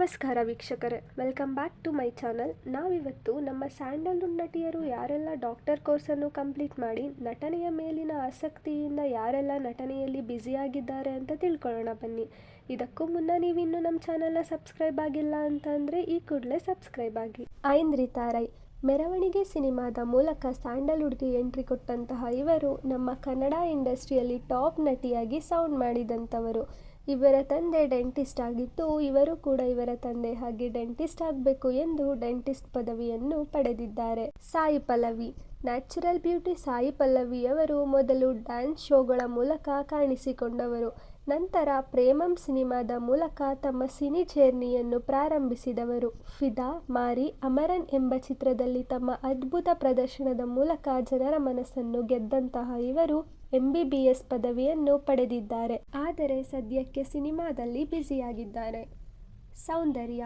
ನಮಸ್ಕಾರ ವೀಕ್ಷಕರೇ welcome back to my channel ನಾವಿವತ್ತು ನಮ್ಮ ಸ್ಯಾಂಡಲ್ವುಡ್ ನಟಿಯರು ಯಾರೆಲ್ಲ ಡಾಕ್ಟರ್ ಕೋರ್ಸನ್ನು ಕಂಪ್ಲೀಟ್ ಮಾಡಿ ನಟನೆಯ ಮೇಲಿನ ಆಸಕ್ತಿಯಿಂದ ಯಾರೆಲ್ಲ ನಟನೆಯಲ್ಲಿ ಬ್ಯುಸಿಯಾಗಿದ್ದಾರೆ ಅಂತ ತಿಳ್ಕೊಳ್ಳೋಣ ಬನ್ನಿ. ಇದಕ್ಕೂ ಮುನ್ನ ನೀವಿನ್ನೂ ನಮ್ಮ ಚಾನಲ್ನ ಸಬ್ಸ್ಕ್ರೈಬ್ ಆಗಿಲ್ಲ ಅಂತಂದರೆ ಈ ಕೂಡಲೇ ಸಬ್ಸ್ಕ್ರೈಬ್ ಆಗಿ. ಐಂದ್ರಿತಾ ರೈ ಮೆರವಣಿಗೆ ಸಿನಿಮಾದ ಮೂಲಕ ಸ್ಯಾಂಡಲ್ವುಡ್ಗೆ ಎಂಟ್ರಿ ಕೊಟ್ಟಂತಹ ಇವರು ನಮ್ಮ ಕನ್ನಡ ಇಂಡಸ್ಟ್ರಿಯಲ್ಲಿ ಟಾಪ್ ನಟಿಯಾಗಿ ಸೌಂಡ್ ಮಾಡಿದಂಥವರು. ಇವರ ತಂದೆ ಡೆಂಟಿಸ್ಟ್ ಆಗಿದ್ದು ಇವರು ಕೂಡ ಇವರ ತಂದೆ ಹಾಗೆ ಡೆಂಟಿಸ್ಟ್ ಆಗಬೇಕು ಎಂದು ಡೆಂಟಿಸ್ಟ್ ಪದವಿಯನ್ನು ಪಡೆದಿದ್ದಾರೆ. ಸಾಯಿ ಪಲ್ಲವಿ. ನ್ಯಾಚುರಲ್ ಬ್ಯೂಟಿ ಸಾಯಿ ಪಲ್ಲವಿಯವರು ಮೊದಲು ಡ್ಯಾನ್ಸ್ ಶೋಗಳ ಮೂಲಕ ಕಾಣಿಸಿಕೊಂಡವರು. ನಂತರ ಪ್ರೇಮಂ ಸಿನಿಮಾದ ಮೂಲಕ ತಮ್ಮ ಸಿನಿ ಜರ್ನಿಯನ್ನು ಪ್ರಾರಂಭಿಸಿದವರು. ಫಿದಾ, ಮಾರಿ, ಅಮರನ್ ಎಂಬ ಚಿತ್ರದಲ್ಲಿ ತಮ್ಮ ಅದ್ಭುತ ಪ್ರದರ್ಶನದ ಮೂಲಕ ಜನರ ಮನಸ್ಸನ್ನು ಗೆದ್ದಂತಹ ಇವರು ಎಂಬಿಬಿಎಸ್ ಪದವಿಯನ್ನು ಪಡೆದಿದ್ದಾರೆ. ಆದರೆ ಸದ್ಯಕ್ಕೆ ಸಿನಿಮಾದಲ್ಲಿ ಬ್ಯುಸಿಯಾಗಿದ್ದಾರೆ. ಸೌಂದರ್ಯ,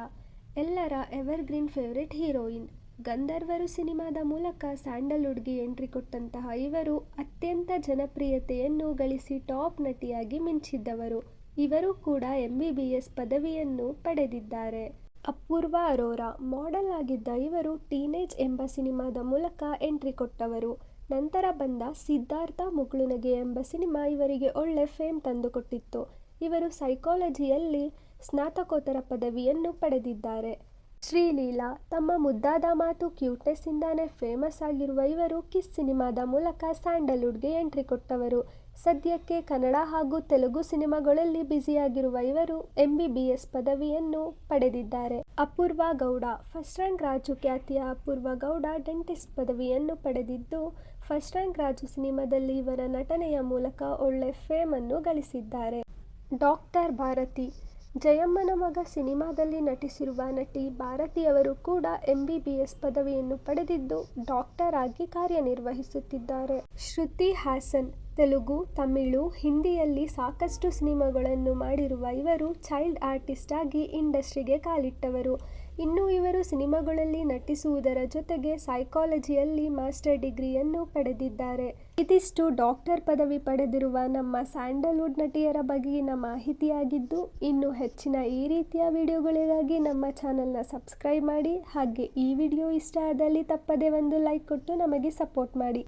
ಎಲ್ಲರ ಎವರ್ಗ್ರೀನ್ ಫೇವರಿಟ್ ಹೀರೋಯಿನ್. ಗಂಧರ್ವರು ಸಿನಿಮಾದ ಮೂಲಕ ಸ್ಯಾಂಡಲ್ವುಡ್ಗೆ ಎಂಟ್ರಿ ಕೊಟ್ಟಂತಹ ಇವರು ಅತ್ಯಂತ ಜನಪ್ರಿಯತೆಯನ್ನು ಗಳಿಸಿ ಟಾಪ್ ನಟಿಯಾಗಿ ಮಿಂಚಿದ್ದವರು. ಇವರು ಕೂಡ ಎಂಬಿಬಿಎಸ್ ಪದವಿಯನ್ನು ಪಡೆದಿದ್ದಾರೆ. ಅಪೂರ್ವ ಅರೋರಾ ಮಾಡೆಲ್ ಆಗಿದ್ದ ಇವರು ಟೀನೇಜ್ ಎಂಬ ಸಿನಿಮಾದ ಮೂಲಕ ಎಂಟ್ರಿ ಕೊಟ್ಟವರು. ನಂತರ ಬಂದ ಸಿದ್ಧಾರ್ಥ ಮುಗುಳುನಗೆ ಎಂಬ ಸಿನಿಮಾ ಇವರಿಗೆ ಒಳ್ಳೆ ಫೇಮ್ ತಂದುಕೊಟ್ಟಿತ್ತು. ಇವರು ಸೈಕಾಲಜಿಯಲ್ಲಿ ಸ್ನಾತಕೋತ್ತರ ಪದವಿಯನ್ನು ಪಡೆದಿದ್ದಾರೆ. ಶ್ರೀಲೀಲಾ ತಮ್ಮ ಮುದ್ದಾದ ಮಾತು ಕ್ಯೂಟ್ನೆಸ್ ಇಂದಾನೆ ಫೇಮಸ್ ಆಗಿರುವ ಇವರು ಕಿಸ್ ಸಿನಿಮಾದ ಮೂಲಕ ಸ್ಯಾಂಡಲ್ವುಡ್ಗೆ ಎಂಟ್ರಿ ಕೊಟ್ಟವರು. ಸದ್ಯಕ್ಕೆ ಕನ್ನಡ ಹಾಗೂ ತೆಲುಗು ಸಿನಿಮಾಗಳಲ್ಲಿ ಬ್ಯುಸಿಯಾಗಿರುವ ಇವರು ಎಂಬಿಬಿಎಸ್ ಪದವಿಯನ್ನು ಪಡೆದಿದ್ದಾರೆ. ಅಪೂರ್ವ ಗೌಡ, ಫಸ್ಟ್ ರ್ಯಾಂಕ್ ರಾಜು ಖ್ಯಾತಿಯ ಅಪೂರ್ವ ಗೌಡ ಡೆಂಟಿಸ್ಟ್ ಪದವಿಯನ್ನು ಪಡೆದಿದ್ದು, ಫಸ್ಟ್ ರ್ಯಾಂಕ್ ರಾಜು ಸಿನಿಮಾದಲ್ಲಿ ಇವರ ನಟನೆಯ ಮೂಲಕ ಒಳ್ಳೆ ಫೇಮನ್ನು ಗಳಿಸಿದ್ದಾರೆ. ಡಾಕ್ಟರ್ ಭಾರತಿ ಜಯಮ್ಮನ ಮಗ ಸಿನಿಮಾದಲ್ಲಿ ನಟಿಸಿರುವ ನಟಿ ಭಾರತಿಯವರು ಕೂಡ ಎಂಬಿಬಿಎಸ್ ಪದವಿಯನ್ನು ಪಡೆದಿದ್ದು ಡಾಕ್ಟರ್ ಆಗಿ ಕಾರ್ಯನಿರ್ವಹಿಸುತ್ತಿದ್ದಾರೆ. ಶ್ರುತಿ ಹಾಸನ್ ತೆಲುಗು, ತಮಿಳು, ಹಿಂದಿಯಲ್ಲಿ ಸಾಕಷ್ಟು ಸಿನಿಮಾಗಳನ್ನು ಮಾಡಿರುವ ಇವರು ಚೈಲ್ಡ್ ಆರ್ಟಿಸ್ಟ್ ಆಗಿ ಇಂಡಸ್ಟ್ರಿಗೆ ಕಾಲಿಟ್ಟವರು. ಇನ್ನು ಇವರು ಸಿನಿಮಾಗಳಲ್ಲಿ ನಟಿಸುವುದರ ಜೊತೆಗೆ ಸೈಕಾಲಜಿಯಲ್ಲಿ ಮಾಸ್ಟರ್ ಡಿಗ್ರಿಯನ್ನು ಪಡೆದಿದ್ದಾರೆ. ಇದಿಷ್ಟು ಡಾಕ್ಟರ್ ಪದವಿ ಪಡೆದಿರುವ ನಮ್ಮ ಸ್ಯಾಂಡಲ್ವುಡ್ ನಟಿಯರ ಬಗೆಗಿನ ಮಾಹಿತಿಯಾಗಿದ್ದು, ಇನ್ನು ಹೆಚ್ಚಿನ ಈ ರೀತಿಯ ವಿಡಿಯೋಗಳಿಗಾಗಿ ನಮ್ಮ ಚಾನಲ್ನ ಸಬ್ಸ್ಕ್ರೈಬ್ ಮಾಡಿ, ಹಾಗೆ ಈ ವಿಡಿಯೋ ಇಷ್ಟ ಆದಲ್ಲಿ ತಪ್ಪದೇ ಒಂದು ಲೈಕ್ ಕೊಟ್ಟು ನಮಗೆ ಸಪೋರ್ಟ್ ಮಾಡಿ.